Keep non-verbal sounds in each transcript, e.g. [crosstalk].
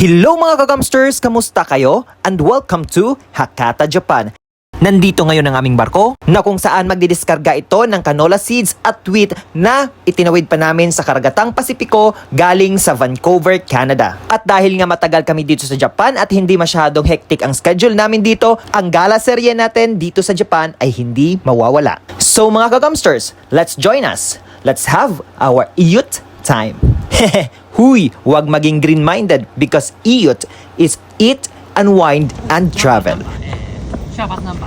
Hello mga kagamsters! Kamusta kayo? And welcome to Hakata, Japan. Nandito ngayon ang aming barko na kung saan magdidiskarga ito ng canola seeds at wheat na itinawid pa namin sa karagatang Pasipiko galing sa Vancouver, Canada. At dahil nga matagal kami dito sa Japan at hindi masyadong hectic ang schedule namin dito, ang gala serye natin dito sa Japan ay hindi mawawala. So mga kagamsters, let's join us. Let's have our iyut time. [laughs] Huy, wag maging green-minded because iyut is eat, unwind, and travel.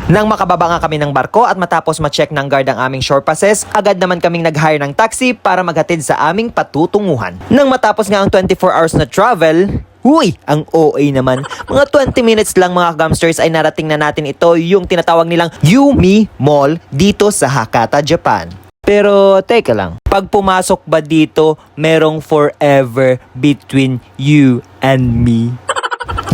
Nang makababa nga kami ng barko at matapos ma-check ng guard ang aming shore passes, agad naman kaming nag-hire ng taxi para maghatid sa aming patutunguhan. Nang matapos nga ang 24 hours na travel, Uy, ang OA naman. Mga 20 minutes lang mga gumsters ay narating na natin ito yung tinatawag nilang Yumi Mall dito sa Hakata, Japan. Pero teka lang, pag pumasok ba dito, merong forever between you and me?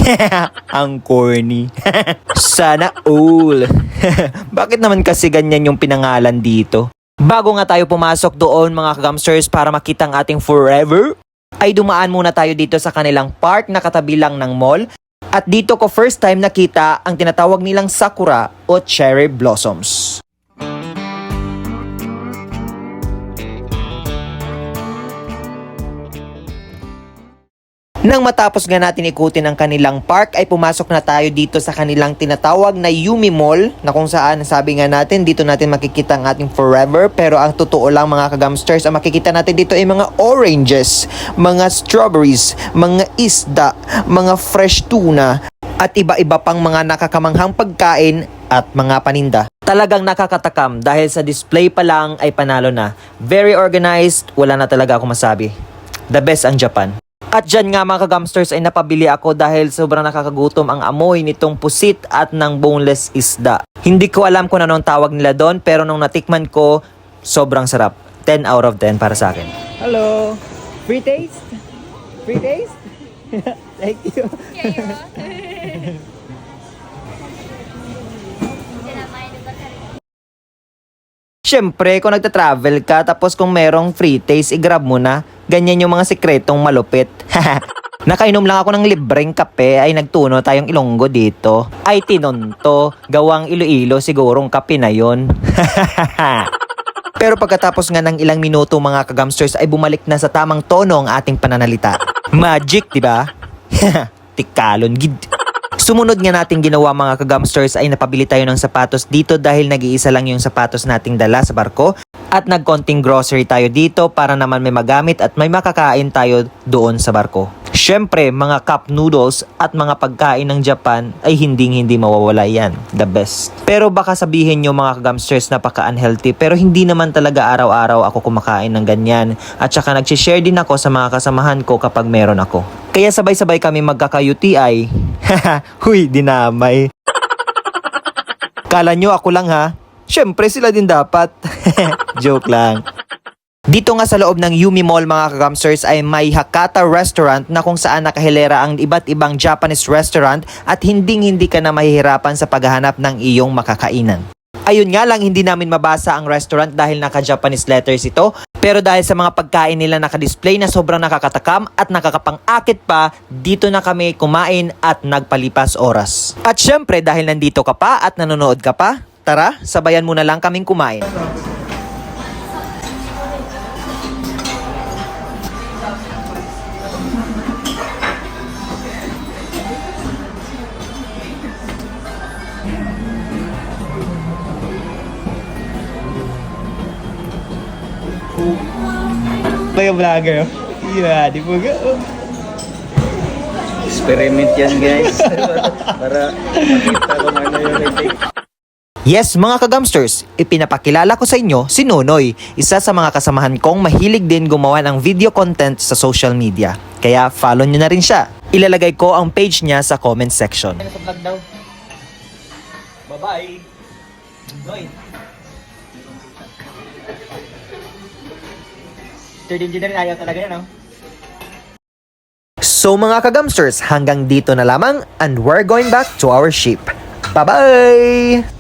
[laughs] Ang corny. [laughs] Sana all. [laughs] Bakit naman kasi ganyan yung pinangalan dito? Bago nga tayo pumasok doon mga kagamsters para makita ang ating forever, ay dumaan muna tayo dito sa kanilang park na katabi lang ng mall. At dito ko first time nakita ang tinatawag nilang sakura o cherry blossoms. Nang matapos nga natin ikutin ang kanilang park ay pumasok na tayo dito sa kanilang tinatawag na Yumi Mall na kung saan sabi nga natin dito natin makikita ang ating forever pero ang totoo lang mga kagamsters ang makikita natin dito ay mga oranges, mga strawberries, mga isda, mga fresh tuna at iba-iba pang mga nakakamanghang pagkain at mga paninda. Talagang nakakatakam dahil sa display pa lang ay panalo na. Very organized, wala na talaga ako masabi. The best ang Japan. At dyan nga mga kagamsters ay napabili ako dahil sobrang nakakagutom ang amoy nitong pusit at ng boneless isda. Hindi ko alam kung anong tawag nila doon pero nung natikman ko, sobrang sarap. 10 out of 10 para sa akin. Hello! Free taste? Free taste? [laughs] Thank you. Siyempre, kung nagta-travel ka, tapos kung merong free taste, i-grab mo na. Ganyan yung mga sikretong malupit. [laughs] Nakainom lang ako ng libreng kape ay nagtuno tayong ilonggo dito. Ay tinonto, gawang Iloilo sigurong kape na yon. [laughs] Pero pagkatapos nga ng ilang minuto mga kagamsters ay bumalik na sa tamang tono ang ating pananalita. Magic, di ba? [laughs] Tikalon gid. Sumunod nga nating ginawa mga kagamsters ay napabili tayo ng sapatos dito dahil nag-iisa lang yung sapatos nating dala sa barko at nagkonting grocery tayo dito para naman may magamit at may makakain tayo doon sa barko. Siyempre, mga cup noodles at mga pagkain ng Japan ay hinding hindi mawawala yan. The best. Pero baka sabihin nyo mga kagamsters napaka-unhealthy pero hindi naman talaga araw-araw ako kumakain ng ganyan. At saka nag-share din ako sa mga kasamahan ko kapag meron ako. Kaya sabay-sabay kami magkaka-UTI. [laughs] Huy, dinamay. Kala nyo ako lang ha? Siyempre sila din dapat. [laughs] [laughs] Joke lang. Dito nga sa loob ng Yumi Mall mga kagamsters ay may Hakata Restaurant na kung saan nakahilera ang iba't ibang Japanese restaurant at hinding-hindi ka na mahihirapan sa paghahanap ng iyong makakainan. Ayun nga lang hindi namin mabasa ang restaurant dahil naka-Japanese letters ito pero dahil sa mga pagkain nila naka-display na sobrang nakakatakam at nakakapang-akit pa, dito na kami kumain at nagpalipas oras. At syempre dahil nandito ka pa at nanonood ka pa, tara, sabayan mo na lang kaming kumain. Kayo vlogger. Yeah, di po ga. Experiment yan guys. [laughs] Para makita kung ano yung effect. Yes, mga kagamsters, ipinapakilala ko sa inyo si Nonoy, isa sa mga kasamahan kong mahilig din gumawa ng video content sa social media. Kaya follow nyo na rin siya. Ilalagay ko ang page niya sa comment section. Sa vlog daw. Bye-bye. Noy. Third engineer ayaw talaga yan, no? So mga kagamsters, hanggang dito na lamang and we're going back to our ship. Bye-bye!